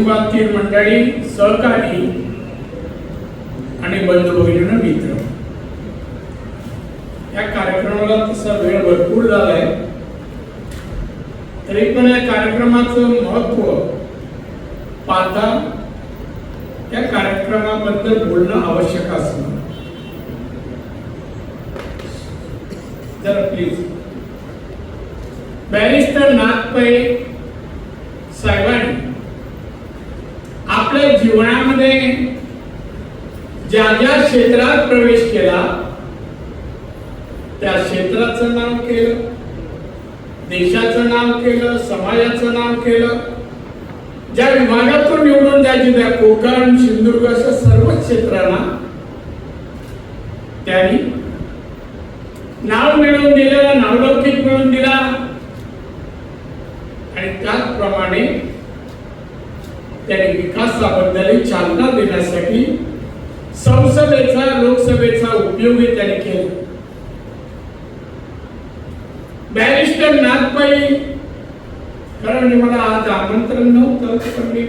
कुटुंबातील मंडळी सहकारी आणि बंधू भगिनीनं मित्र. या कार्यक्रमाला तसा वेळ भरपूर झालाय. तरी पण या कार्यक्रमाचं महत्त्व पाहता त्या कार्यक्रमाबद्दल बोलणं आवश्यक असतं. जरा प्लीज बॅरिस्टर नागपै साहेबांनी आपल्या जीवनामध्ये ज्या ज्या क्षेत्रात प्रवेश केला त्या क्षेत्राचं नाव केलं देशाचं नाव केलं समाजाचं नाव केलं ज्या विभागातून निवडून जायचे त्या कोकण सिंधुदुर्ग अशा सर्व क्षेत्रांना त्यांनी नाव मिळवून दिलं नावलौकिक मिळवून दिला. आणि त्याचप्रमाणे त्यांनी विकासाबद्दल चालना देण्यासाठी संसदेचा लोकसभेचा उपयोगही त्याने केला. बॅरिस्टर नागपाई कारण म्हणजे मला आज आमंत्रण नव्हतं पण मी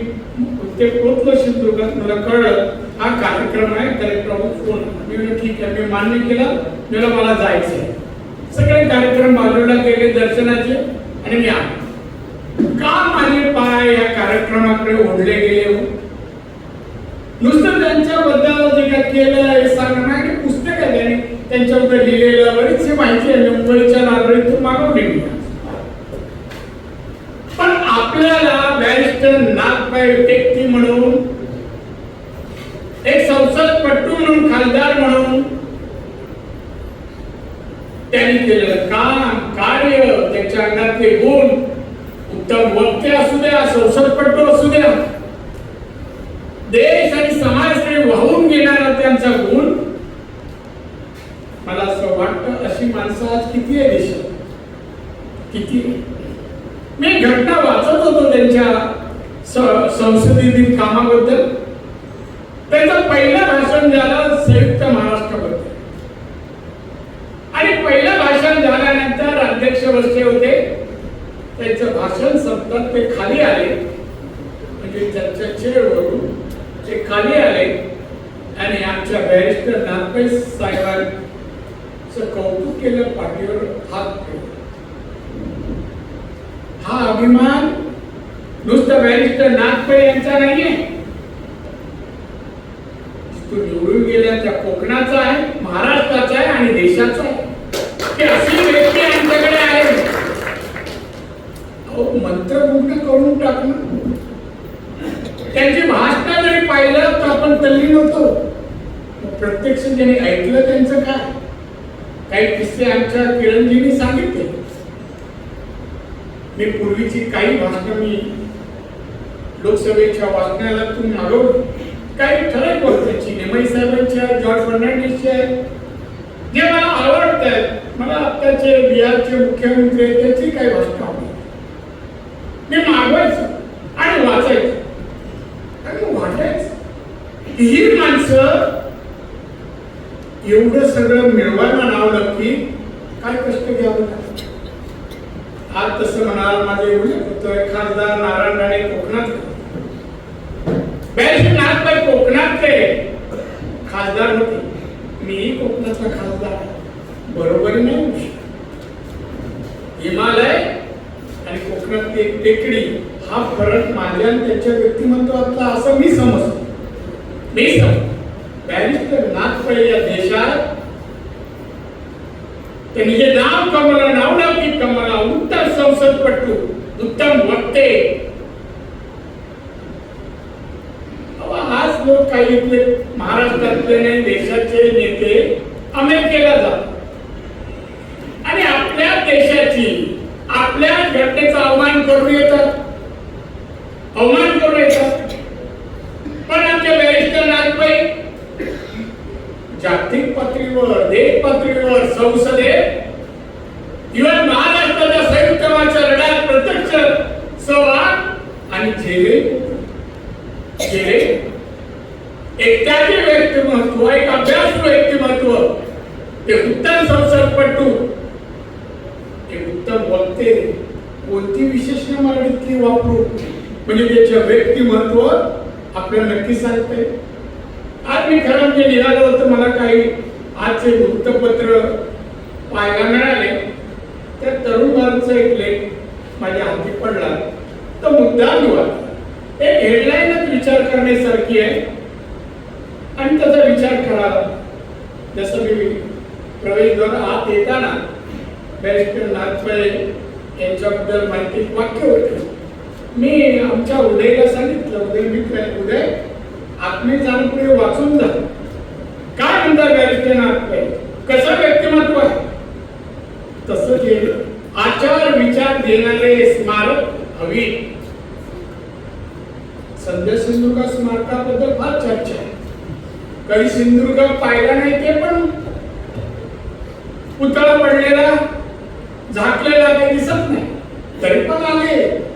ते पोहोचलो सिंधुदुर्गात मला कळलं हा कार्यक्रम आहे कलेक्टर फोन. मी ठीक आहे. मी मान्य केलं मला मला जायचं आहे सगळे कार्यक्रम बाजूला गेले दर्शनाचे आणि मी आलो. का माझे पाय या कार्यक्रमाकडे ओढले गेले हो? नुसतं त्यांच्याबद्दल जे काय केलं हे सांगणं नाही की पुस्तक आहे त्याने. त्यांच्याबद्दल लिहिलेलं बरीचशी माहिती आहे. मुंबईच्या लायब्ररीतून मागवली मी पण आपल्याला बॅरिस्टर नागपाय टेकटी म्हणून एक संसदपट्टू म्हणून खासदार म्हणून त्यांनी केलेलं काम कार्य त्याच्या अंगातले गुण त्या वक्ते असू द्या संसदपट्टू असू द्या देश आणि समाजाकडे वाहून घेणारा त्यांचा गुण मला असं वाटतं अशी माणसं आज किती आहे देशात? किती? मी घटना वाचत होतो त्यांच्या स- संसदेतील कामाबद्दल. त्यांचं पहिलं भाषण झालं संयुक्त महाराष्ट्राबद्दल आणि पहिलं भाषण झाल्यानंतर अध्यक्ष बसले होते. त्यांचं भाषण संपतात ते खाली आले. म्हणजे त्यांच्या चेअरवरून ते खाली आले. आणि आमच्या बॅरिस्टर नागपै साहेबांचं कौतुक केलं पाठीवर हात ठेवला. हा अभिमान नुसतं बॅरिस्टर नागपै यांचा नाहीये. तो निवडून गेल्या त्या कोकणाचा आहे महाराष्ट्राचा आहे आणि देशाचा आहे. की अशी व्यक्ती आमच्याकडे आहे अहो मंत्रमुग्ध करून टाकलं. त्यांची भाषणा जरी पाहिलं तर आपण तल्लीन होतो प्रत्यक्ष ज्यांनी ऐकलं त्यांचं काय? काही किस्से आमच्या किरणजींनी सांगितले. मी पूर्वीची काही भाषणं मी लोकसभेच्या वाचण्याला तुम्ही मागवली. काही ठराविक त्यांची नेमई साहेबांची आहे जॉर्ज फर्नांडिसची आहे जे मला आवडत आहेत मला आत्ताचे बिहारचे मुख्यमंत्री आहेत त्याची काही भाषणं ते मी मागवायचं आणि वाचायचं. आणि वाटायचं. ही माणसं एवढं सगळं मिळवायला नावलं की काय कष्ट घ्यावं आज तसं म्हणाल माझे एवढे होतोय खासदार नारायण राणे कोकणात बॅरिस्टर नाथबाई कोकणातले. खासदार होते. मीही कोकणातला खासदार बरोबर नाही हिमालय एक टेकडी हा फरक माझ्या आणि त्याच्या व्यक्तिमत्वातला असं मी समजतो. मी समज बॅरिस्टर नागपळे या देशात त्यांनी हे नाव कमला कमवलं की कमला उत्तम संसदपटू उत्तम वक्ते. आज लोक काही इथले महाराष्ट्रातले नाही देशाचे नेते अमेरिकेला जातात. आणि आपल्या देशाची आपल्या घटनेचा अवमान करून येतात. अवमान करून येतात. पण आमच्या बॅरिस्टर नागपाई जागतिक पातळीवर देश पातळीवर संसदेत इव्हन महाराष्ट्राच्या संयुक्त मोर्चा लढ्यात प्रत्यक्ष सहभाग आणि झेले झेले एक त्याचे व्यक्तिमत्व एक अभ्यासू व्यक्तिमत्व ते उत्तम संसदपटू एक वापरू म्हणजे त्याचे व्यक्तिमत्व आपल्याला नक्की सांगते. आज मी खरं म्हणजे निघालो होतं मला काही आजचे वृत्तपत्र पाहायला मिळाले. त्या तरुण बाळांचा एक लेख माझ्या हाती पडला. तर मुद्दा निवड एक हेडलाईनच विचार करण्यासारखी आहे. आणि त्याचा विचार करा. जसं मी प्रवेशद्वार आत येताना बॅरिस्टर नाथपळे यांच्याबद्दल माहिती वाक्य होते. मी आमच्या उदयला सांगितलं उदय मित्र उदय आत्मे जाणून पुढे वाचून जा. काय म्हणतात बॅरिस्टर आत्मे? कसं व्यक्तिमत्व आहे? तसं जे आचार विचार देणारे स्मारक हवी. सध्या सिंधुदुर्ग स्मारकाबद्दल फार चर्चा आहे. कधी सिंधुदुर्ग पाहिला नाही ते पण पुतळा पडलेला झाकलेला काही दिसत नाही. तरी पण आले.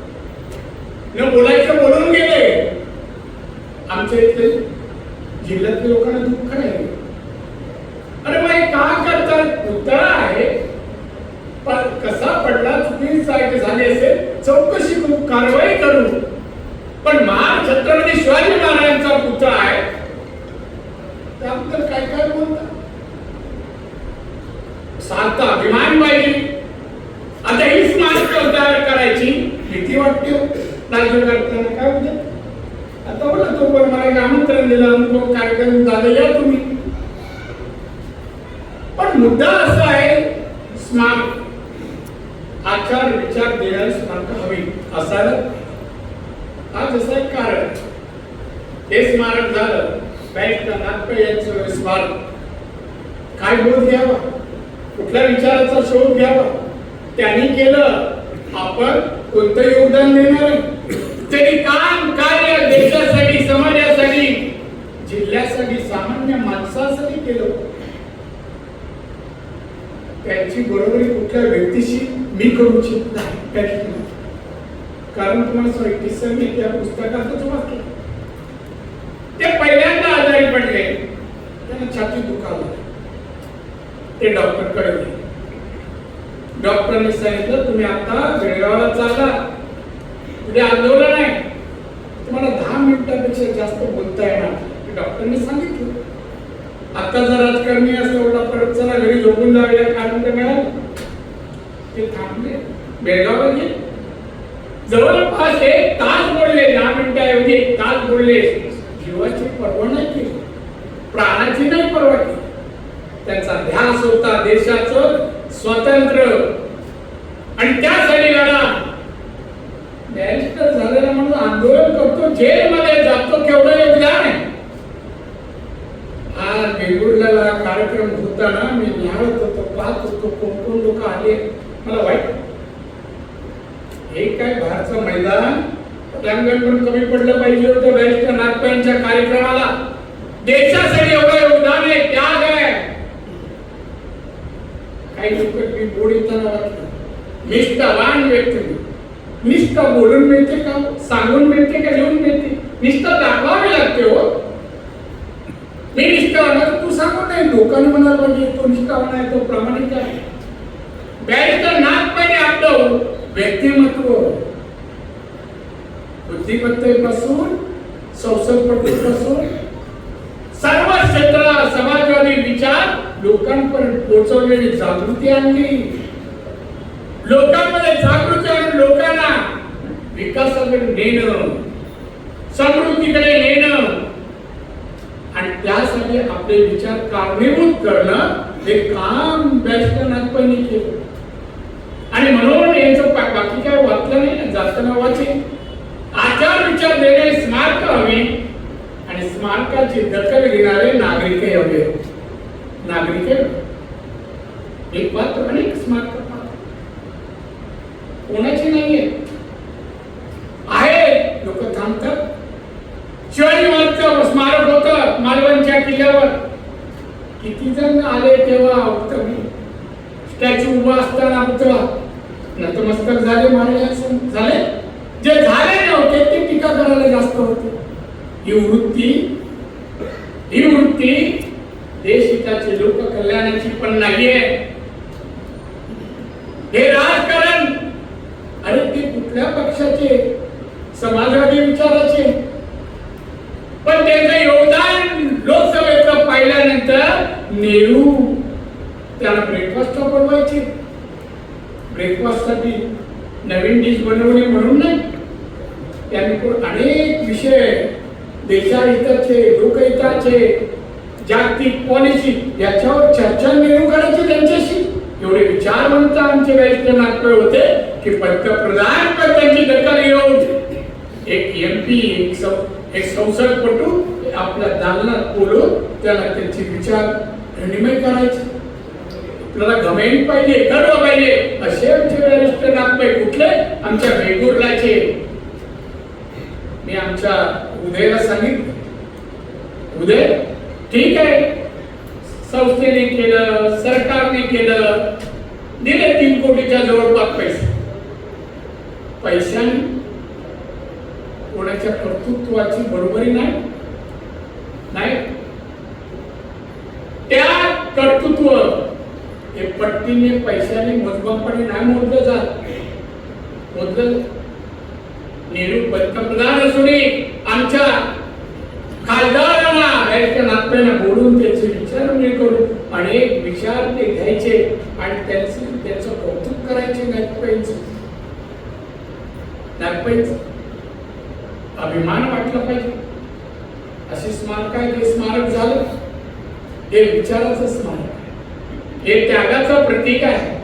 न बोलायचं बोलून गेले. आमच्या इथे जिल्ह्यातल्या लोकांना दुःख नाही. अरे मग का करतात पुतळा आहे. पण कसा पडला चुकीचा झाले असेल चौकशी करू कारवाई करू. पण महार छत्रपती शिवाजी महाराजांचा पुतळा आहे. त्याबद्दल काय काय बोलतात सार्थ अभिमान पाहिजे आता ही स्मारक तयार करायची भीती वाटते हो. राज्य करताना काय होते आता बोला तो पण मला आमंत्रण दिलं अमुक कार्यक्रम झालं या तुम्ही. पण मुद्दा असा आहे स्मार्ट आचार विचार देणारी स्मार्ट हवी असायला हा जसं एक कारण. हे स्मारक झालं बॅरिस्टर नागपे यांचं स्मारक. काय बोध घ्यावा? कुठल्या विचाराचा शोध घ्यावा? त्यांनी केलं आपण कोणतं योगदान देणार आहे? त्यांनी काम कार्य देशासाठी समाजासाठी जिल्ह्यासाठी सामान्य माणसासाठी केलं. त्यांची बरोबरी कुठल्या व्यक्तीशी मी करू इच्छित नाही त्या कारण तुम्हाला सांग किस्सा त्या पुस्तकातच वाचलं ते पहिल्यांदा आजारी पडले. त्यांना छाती दुखावलं. ते डॉक्टरकडे गेले. डॉक्टरने सांगितलं तुम्ही आता बेळगावला चालला पुढे आंदोलन आहे. तुम्हाला दहा मिनिटापेक्षा जास्त बोलता येणार. नाही. डॉक्टरने सांगितलं. आता जर राजकारणी असं एवढा परत चला घरी झोपून जाऊया कारण ते मिळालं. ते थांबले. बेळगावला गेले. जवळपास एक तास बोलले दहा मिनिटाऐवजी एक तास बोलले. जीवाची पर्वा नाही केली. प्राणाची नाही पर्वा केली. त्यांचा ध्यास होता देशाचं स्वतंत्र आणि त्या लढा. बॅरिस्टर झालेला म्हणून आंदोलन करतो जेलमध्ये जातो केवढं योगदान आहे. आज वेगवेगळ्या कार्यक्रम होताना मी निहाळत होतो पाहत होतो कोण कोण लोक आले. मला वाईट हे काय बाहेरचं मैदान पटांगण पण कमी पडलं पाहिजे होतं बॅरिस्टर नागपायांच्या कार्यक्रमाला. देशासाठी एवढं योगदान आहे त्याग आहे. काही लोक मी बोर्ड येताना वाटलं निष्ठावान व्यक्ती. निष्ठा बोलून मिळते का सांगून मिळते का लिहून मिळते निष्ठा दाखवावी लागते हो मी निष्ठावान आहे, तू सांगू नाही लोकांनी म्हणायला पाहिजे तो निष्ठावान आहे तो प्रामाणिक आहे? बॅरिस्टर नागपाईने आपलं व्यक्तिमत्व. बुद्धिमत्तेपासून संसदपटूपासून सर्व क्षेत्रात समाजवादी विचार लोकांपर्यंत पोहोचवलेली जागृती आणली. लोकांमध्ये जागृती आणून लोकांना विकासाकडे नेणं समृद्धीकडे नेणं. आणि त्यासाठी आपले विचार कारणीभूत करणं हे काम बॅरिस्टर नागपणी केलं. आणि म्हणून यांचं बाकी काय वाचलं नाही जास्त नाव वाचे आचार विचार देणे स्मारक हवी आणि स्मारकाची दखल घेणारे नागरिक हवे. नागरिक एक बात अनेक स्मारक कोणाची नाहीये आहे लोक थांबतात शिवाजी महाराजचं स्मारक होतं मालवणच्या किल्ल्यावर किती जण आले तेव्हा उत्तम स्टॅच्यू उभा असताना पुतळा नतमस्तक झाले महाराज झाले जे झाले नव्हते ते टीका करायला जास्त होते ही वृत्ती ही वृत्ती देश हिताची लोक कल्याणाची पण नाहीये हे राजकारण अरे ते कुठल्या पक्षाचे समाजवादी विचाराचे पण त्यांचं योगदान लोकसभेचं पाहिल्यानंतर नेहरू त्याला ब्रेकफास्ट बनवायचे ब्रेकफास्टसाठी नवीन डिश बनवणे म्हणून नाही. त्यांनी पण अनेक विषय देशाहिताचे लोकहिताचे जागतिक पॉलिसी याच्यावर चर्चा नेहरू करायची त्यांच्याशी. एवढे विचार म्हणतात आमचे वरिष्ठ नागपूर होते की पंतप्रधान पण त्यांची दखल घेऊन एक एम पी एक सं एक संसारपटू आपल्या दालनात बोलून त्याला त्यांचे विचार विनिमय करायचे. आपल्याला गमेंट पाहिजे गर्व पाहिजे. असे आमचे वरिष्ठ नागपूर कुठले? आमच्या वेगुर्लाचे. मी आमच्या उदयला सांगितलं. उदय ठीक आहे. संस्थेने केलं सरकारने केलं. दिले तीन कोटीच्या जवळपास पैसे. पैशाने कोणाच्या कर्तृत्वाची बरोबरी नाही? नाही. त्या कर्तृत्व हे पट्टीने पैशाने मोजमापणे नाही मोजलं जात. मोजलं नेहरू पंतप्रधान असून आमच्या खासदारांना याच्या नात्याने बोलून त्याचे विचार मी करू. अनेक विचार ते घ्यायचे आणि त्यांचे त्यांचं कौतुक करायचे नागपाईंचं नागपाईंचं अभिमान वाटला पाहिजे. असे स्मारक आहे ते स्मारक झालं. हे विचाराचं स्मारक आहे. हे त्यागाचं प्रतीक आहे.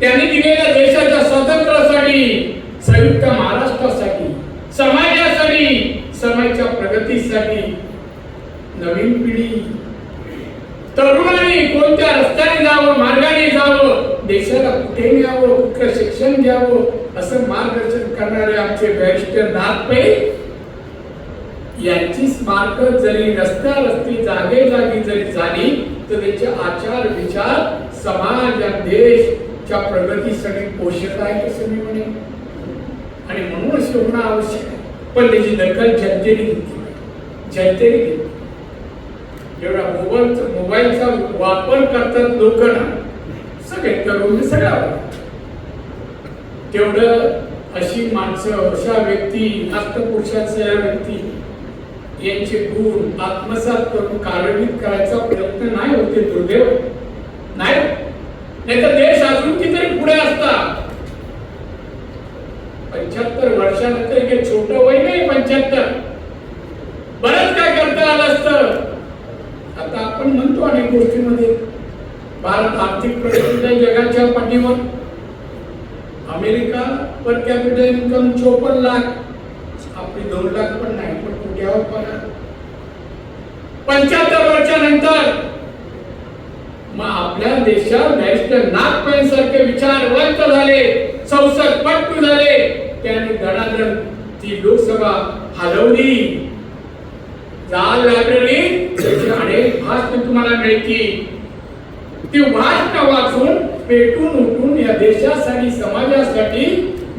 त्यांनी दिलेल्या देशाच्या स्वातंत्र्यासाठी संयुक्त महाराष्ट्रासाठी समाजासाठी समाजाच्या प्रगतीसाठी नवीन पिढी. तरुणांनी कोणत्या रस्त्याने जावं मार्गाने जावं देशाला कुठे न्यावं कुठलं शिक्षण घ्यावं असं मार्गदर्शन करणारे आमचे बॅरिस्टर नाथपै यांची स्मारक जरी रस्त्या रस्ती जागे जागी जरी झाली तर त्याचे आचार विचार समाज आणि देशच्या प्रगतीसाठी पोषक आहे असं मी म्हणेन. आणि म्हणून असे होणं आवश्यक आहे. पण त्याची दखल जनतेने घेतली जनतेने घेतली एवढा मोबाईल मोबाईलचा वापर करतात लोक ना सगळे करून सगळ्या तेवढं अशी माणसं अशा व्यक्ती नास्तपुरुषाच्या व्यक्ती यांचे गुण आत्मसात करून कार्यान्वित करायचा प्रयत्न नाही होते दुर्दैव. नाही. नाही तर देश अजून कितीतरी पुढे असता. पंच्याहत्तर वर्षानंतर हे छोट वय नाही पंच्याहत्तर. बरंच काय करता आलं असतं. आता आपण म्हणतो अनेक गोष्टीमध्ये भारत आर्थिक प्रगतीच्या जगाच्या पाठीवर. अमेरिका पर कॅपिटल इन्कम चोपन्न लाख. आपली दोन लाख पण नाही पण कुठ्यावर पगार पंच्याहत्तर वर्षानंतर मग आपल्या देशात बॅरिस्टर नागपेन सारखे विचारवंत झाले संसद पट्टू झाले. त्यांनी धडाधड ती लोकसभा हलवली. जाल लायब्ररी त्याची अनेक भाषण तुम्हाला मिळतील. ती भाषण वाचून पेटून उठून या देशासाठी समाजासाठी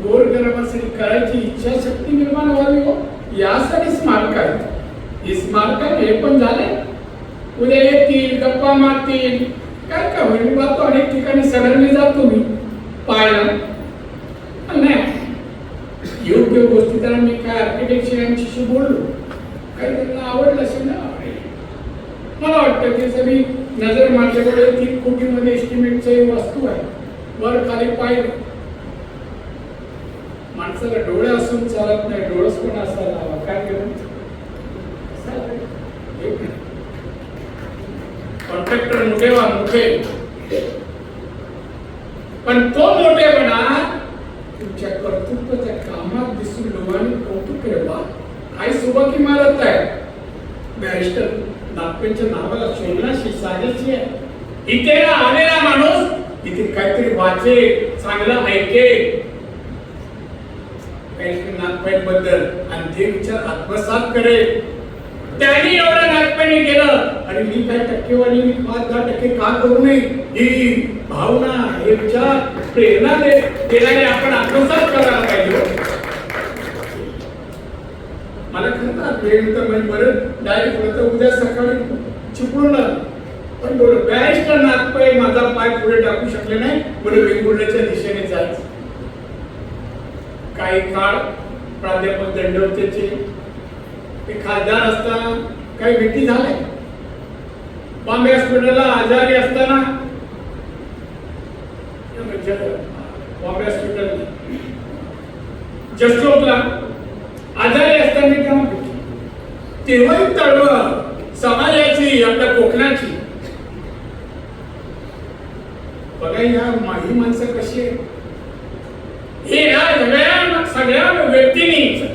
गोरगरिबासाठी करायची इच्छाशक्ती निर्माण व्हावी हो. यासाठी स्मारक आहे. हे स्मारक हे पण झाले. उद्या येतील गप्पा मारतील. काय काय होईल? बाप अनेक ठिकाणी सगळ्यांनी जातो मी. पाहायला. नाही. योग्य गोष्टी तर मी काय आर्किटेक्चर यांच्याशी बोललो. काही त्यांना आवडलं असेल ना? मला वाटतं की सगळी नजर माझ्याकडे तीन कोटीमध्ये एस्टिमेटचे वस्तू आहे. वर खाली पाहिलं. माणसाला डोळे असून चालत नाही. डोळस पण असायला हवा. काय करू कॉन्ट्रॅक्टर मोठे वा मोठे. पण तो मोठेपणा तुमच्या कर्तृत्वाच्या कामात दिसून लोकांनी कौतुक केलं. बा काय की मारत आहे. बॅरिस्टर नागपेंच्या नावाला शोधण्याशी साजेशी आहे. इथे आलेला माणूस इथे काहीतरी वाचे चांगलं ऐके. नागपेठबद्दल आणि ते विचार आत्मसात करेल त्यांनी एवढं नागपेणी केलं आणि मी काय टक्केवारी मी पाच दहा टक्के का करू नये? ही भावना हे विचार प्रेरणा दे देणारे आपण आत्मसात करायला पाहिजे हो. मला खरं वेळ तर म्हणजे बरं डायरेक्ट होतं उद्या सकाळी चिपळून पण बोल बॅरिस्टर नागपाय माझा पाय पुढे टाकू शकले नाही. बरं वेंगुर्ल्याच्या दिशेने जायचं. काही काळ प्राध्यापक दंडवतेचे ते खासदार असताना काही भेटी झाले बॉम्बे हॉस्पिटलला आजारी असताना म्हणजे बॉम्बे हॉस्पिटल जसरोटला आजारी असताना त्या तेव्हाही तळमळ समाजाची आपल्या कोकणाची. बघा या माझी माणसं कशी आहे हे या सगळ्या सगळ्या व्यक्तींनी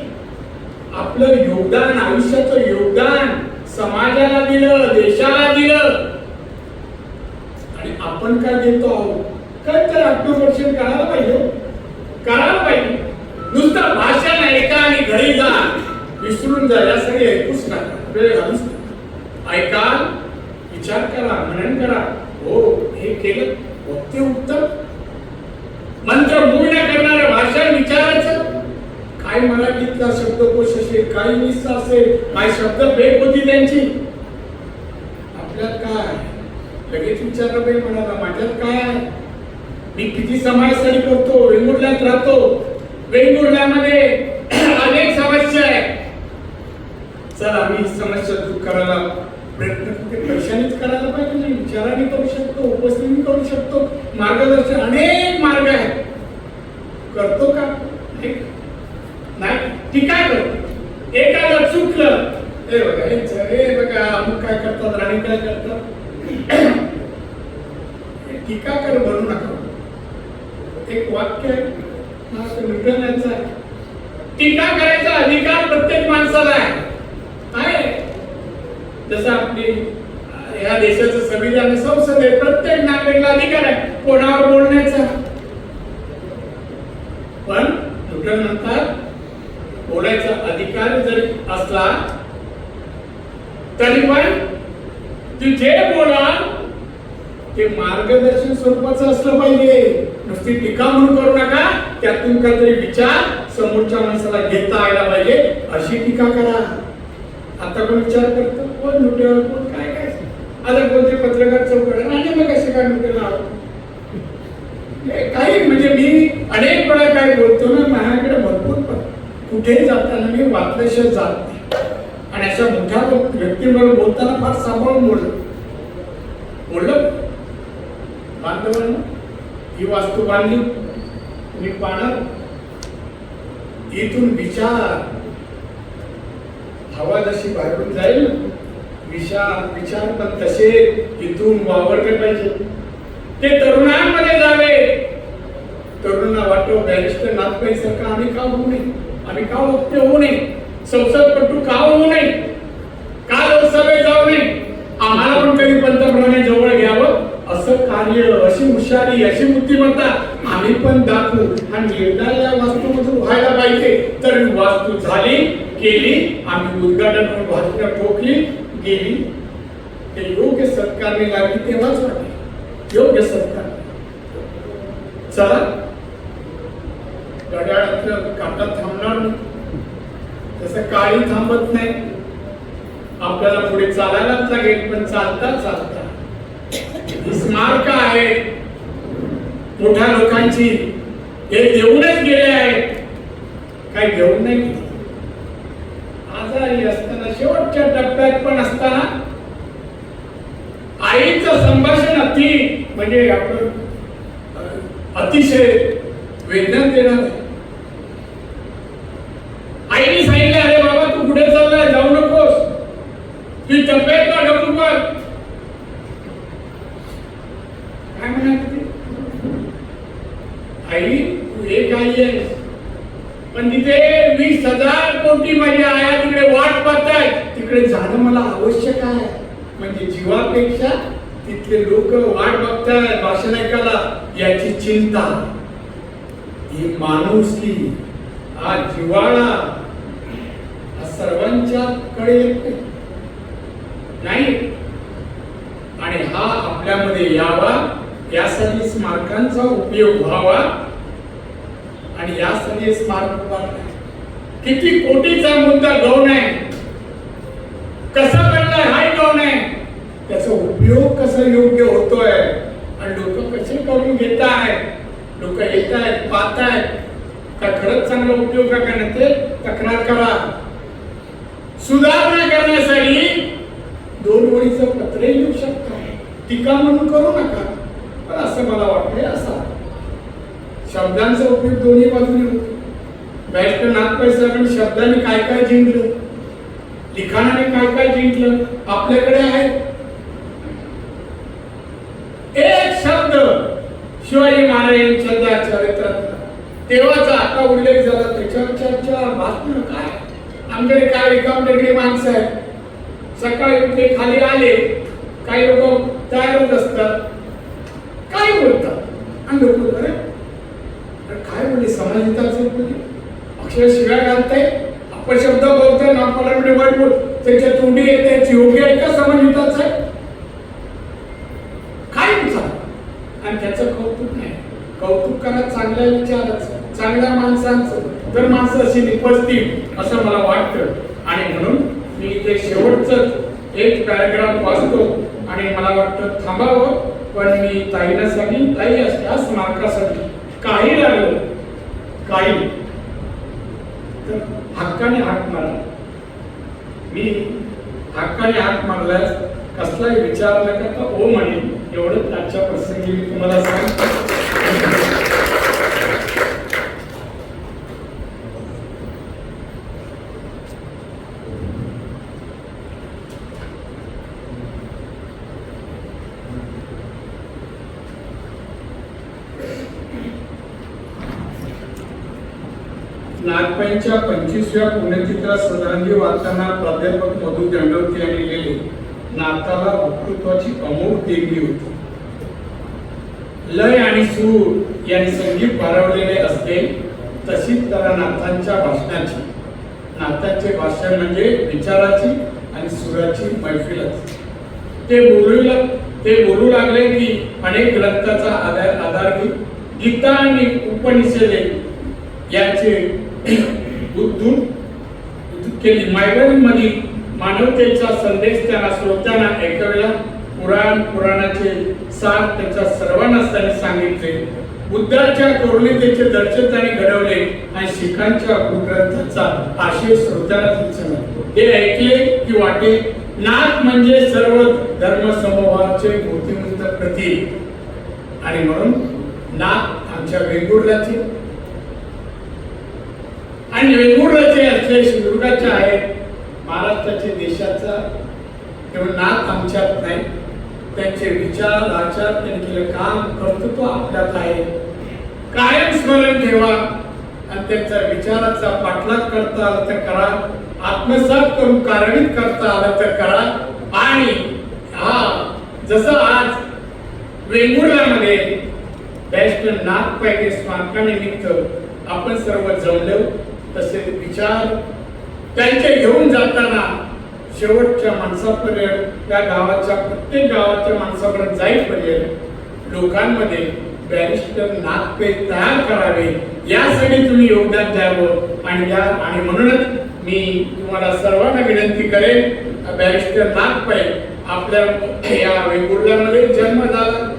आपलं योगदान आयुष्याचं योगदान समाजाला दिलं देशाला दिलं. आणि आपण काय देतो आहोत काय तर आत्मपरीक्षण करायला पाहिजे हो. करायला पाहिजे. नुसतं भाषण घरी जा विसरून जा यासाठी ऐकूच नका. वेळ घालूच ऐका विचार करा मनन करा. हो हे केलं. ते उत्तम. मंत्र मूळ न करणारं भाषण विचारायचं. काय मराठीतला शब्दकोश असेल काय मिस असेल काय शब्द भेट होती त्यांची? आपल्यात काय लगेच विचारलं पाहिजे म्हणाला माझ्यात काय मी किती समाजसाठी करतो वेंगुर्ल्यात राहतो. वेंगुर्ल्यामध्ये अनेक समस्या आहेत. चला मी समस्या दूर करायला प्रयत्न ते पैशानेच करायला पाहिजे नाही विचाराने करू शकतो उपस्थिती करू शकतो. मार्गदर्शन अनेक मार्ग आहेत. करतो का? नाही. टीका करतो एकाला चुकलं. हे बघा हे हे बघा अमुक काय करतात राणी काय करतात. टीका कर बनू नका. एक वाक्य आहे. हा न्यूटन यांचं आहे. टीका करायचा अधिकार प्रत्येक माणसाला आहे. जसं आपली या देशाचं संविधान संसदेत संसद आहे प्रत्येक नागरिकला अधिकार आहे. कोणावर बोलण्याचा? पण न्यूटन म्हणतात बोलायचा अधिकार जरी असला तरी पण तू जे बोला ते मार्गदर्शन स्वरूपाचं असलं पाहिजे. नुसती टीका म्हणून करू नका त्यातून काहीतरी विचार समोरच्या माणसाला घेता आला पाहिजे अशी टीका करा. आता कोण विचार करतो? कोण लुटेवर कोण काय काय? आता कोणते पत्रकार चौकड आणि मग कसे काय न्यूटन काही म्हणजे मी अनेक वेळा काय बोलतो ना माझ्याकडे भरपूर कुठेही जाताना मी वाचल्याशिवाय जात नाही. आणि अशा मोठ्या व्यक्तींबरोबर बोलताना फार सांभाळून बोललो बोललो बांधवांना ही वास्तू बांधली. तुम्ही पाहणार. इथून विचार. हवा जशी बाहेरून जाईल विचार विचार पण तसे इथून वावरले पाहिजे. ते तरुणांमध्ये जावे. तरुणांना वाटतो बॅरिस्टर नाथपाई सरकार आम्ही का होऊ नये? आम्ही का वक्ते होऊ नये? संसदपटू का होऊ नये? का लोकसभेत जाऊ नये? आम्हाला पण कधी पंतप्रधान जवळ घ्यावं? असं कार्य अशी हुशारी अशी बुद्धिमत्ता आम्ही पण दाखवू. आणि एकदा या वास्तूमधून व्हायला पाहिजे. तर वास्तू झाली केली आम्ही उद्घाटन भाषण ठोकली गेली. ते योग्य सत्कारने लागली तेव्हाच वाटली योग्य सत्कार. चला. घड्याळातलं काटा थांबणार नाही. तसं काळी थांबत नाही. आपल्याला पुढे चालायलाच लागेल पण चालता चालता. स्मारक आहे मोठ्या लोकांची हे देऊनच गेले आहेत. काही घेऊन नाही आजारी असताना शेवटच्या टप्प्यात पण असताना आईचं संभाषण अति म्हणजे आपण अतिशय वेदना देणार आईने सांगितलं अरे बाबा तू पुढे चाललाय? जाऊ नकोस. ती तब्येत का ढकलू कर काय म्हणाली ती? आई तू एक आई पण तिथे वीस हजार कोटी माझ्या आया तिकडे वाट पाहताय तिकडे जाणं मला आवश्यक आहे. म्हणजे जीवापेक्षा तिथले लोक वाट बघताय भाषण ऐकायला याची चिंता. ही माणुसकी हा जिवाळा हा सर्वांच्या कडे नाही? आणि हा आपल्यामध्ये यावा यासाठी स्मारकांचा उपयोग व्हावा आणि यासाठी स्मारक किती कोटीचा मुद्दा गौण आहे? कसा बनलाय हाय गौण आहे? त्याचा उपयोग कसा योग्य होतोय? आणि लोक कसे करून घेत आहेत लोक येत आहेत पाहत आहेत का खरंच चांगला उपयोग का करण्यात ते? तक्रार करा. सुधारणा करण्यासाठी दोन ओळीचं पत्र लिहू शकता. टीका म्हणून करू नका. हे असा शब्दांचा उपयोग दोन्ही बाजूने होतो. बॅरिस्टर नागपाई साहेबांनी शब्दाने काय काय जिंकलं? लिखाणाने काय काय जिंकलं? आपल्याकडे आहे एक शब्द शिवाजी महाराजांच्या त्या चरित्रातला तेव्हाचा आता उल्लेख झाला त्याच्यावर चर्चा भाषण काय? आमच्याकडे काय रिकामटेकडे माणसं आहेत? सकाळी उठले खाली आले. काही लोक तयारच असतात. काय बोलतात. आणि लोक अरे अरे काय बोलले समाजहिताचे बोलले म्हणजे? अक्षर शिव्या घालताय. अपशब्द बोलताय नागपाला वाईट बोल. त्याच्या तोंडी येते योग्य आहे का समाजहिताचं? आहे काय विचार आणि त्याचं कौतुक नाही. कौतुक करा चांगल्या विचाराचं चांगल्या माणसांचं. तर माणसं अशी निपजतील असं मला वाटतं. आणि म्हणून मी इथे शेवटच एक पॅराग्राफ वाचतो. आणि मला वाटतं थांबावं. पण मी ताईला सांगेन ताई असल्यास स्मारकासाठी काही लागलं काही तर हक्काने हाक मारा मी हक्काने हाक मारल्यास कसलाही विचार न करता ओ म्हणेन. एवढं आजच्या प्रसंगी मी तुम्हाला सांगतो. नागपाईंच्या पंचवीसव्या पुण्यचित्रात श्रद्धांजली वाचताना प्राध्यापक मधु दंडवती यांनी लिहिले नाताला वक्तृत्वाची अमोघ देणगी होती. लय आणि सूर यांनी संगीत भारवलेले असते तशीच त्याला नाथांच्या भाषणाची. नाथांचे भाषण म्हणजे विचाराची आणि सुराची मैफिलच ते बोलू ते बोलू लागले की अनेक ग्रंथाचा आधार आधार घेऊन गीता आणि उपनिषदे यांचे उद्धून केली. मध्ये मानवतेचा संदेश त्यांना श्रोत्यांना ऐकवला पुराण पुराणाचे सार त्यांच्या सर्वांना त्यांनी सांगितले. बुद्धाच्या करुणितेचे दर्शन त्याने घडवले आणि शिखांच्या ग्रंथाचा आशय श्रोत्यांना दिसला. हे ऐकले की वाटे नाथ म्हणजे सर्व धर्म समूहाचे मूर्तिमंत प्रतीक. आणि म्हणून नाथ आमच्या वेंगुर्ल्याचे आणि वेंगुर्लाचे असले सिंधुदुर्गाचे आहेत. महाराष्ट्राचे देशाचा केवळ नाक आमच्यात नाही. त्यांचे विचार आचार त्यांनी केलं काम कर्तृत्व आपल्यात आहे. कायम स्मरण ठेवा. आणि त्यांचा विचाराचा पाठलाग करता आला तर करा. आत्मसात करून कार्यान्वित करता आलं तर करा. आणि हा जसं आज वेंगुर्ल्यामध्ये बेस्ट नाथ पैके स्मारकानिमित्त आपण सर्व जमलो. तसे विचार त्यांचे घेऊन जाताना शेवटच्या माणसापर्यंत त्या गावाच्या प्रत्येक गावाच्या माणसापर्यंत जाईपर्यंत लोकांमध्ये बॅरिस्टर नागपे तयार करावे. यासाठी तुम्ही योगदान द्यावं. आणि या आणि म्हणूनच मी तुम्हाला सर्वांना विनंती करेन बॅरिस्टर नागपै आपल्या या वेगुर्ल्यामध्ये जन्म झाला.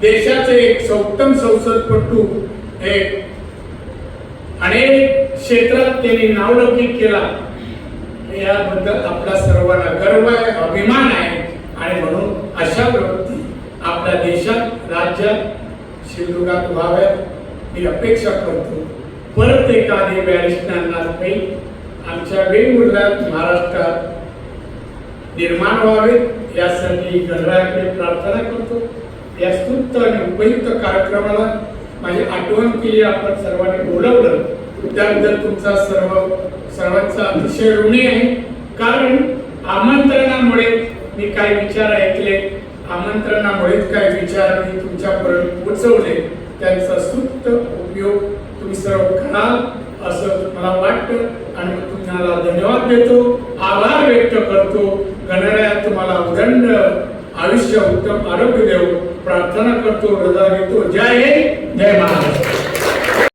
देशाचे एक सौतम संसदपटू हे अनेक क्षेत्रात त्यांनी नावलौकिक केला. याबद्दल आपला सर्वांना गर्व आहे अभिमान आहे. आणि म्हणून अशा प्रवृत्ती आपल्या देशात राज्यात शिवदुर्गात व्हाव्यात मी अपेक्षा करतो. परत एखादी बॅरिस्टरांना काही आमच्या वेगवेगळ्या महाराष्ट्रात निर्माण व्हावेत यासाठी गणरायाकडे प्रार्थना करतो. या स्तुत्त आणि उपयुक्त कार्यक्रमाला माझी आठवण केली आपण सर्वांनी बोलवलं. त्याबद्दल तुमचा सर्व सर्वांचा अतिशय ऋणी आहे. कारण आमंत्रणामुळे मी काही विचार ऐकले. आमंत्रणामुळेच काही विचार मी तुमच्यापर्यंत पोचवले. त्यांचा सुप्त उपयोग तुम्ही सर्व कराल असं मला वाटतं. आणि मी तुम्हाला धन्यवाद देतो. आभार व्यक्त करतो. गणरायात तुम्हाला उदंड आयुष्य उत्तम आरोग्य देव. प्रार्थना करतो रजा घेतो जय हिंद. जय महाराष्ट्र.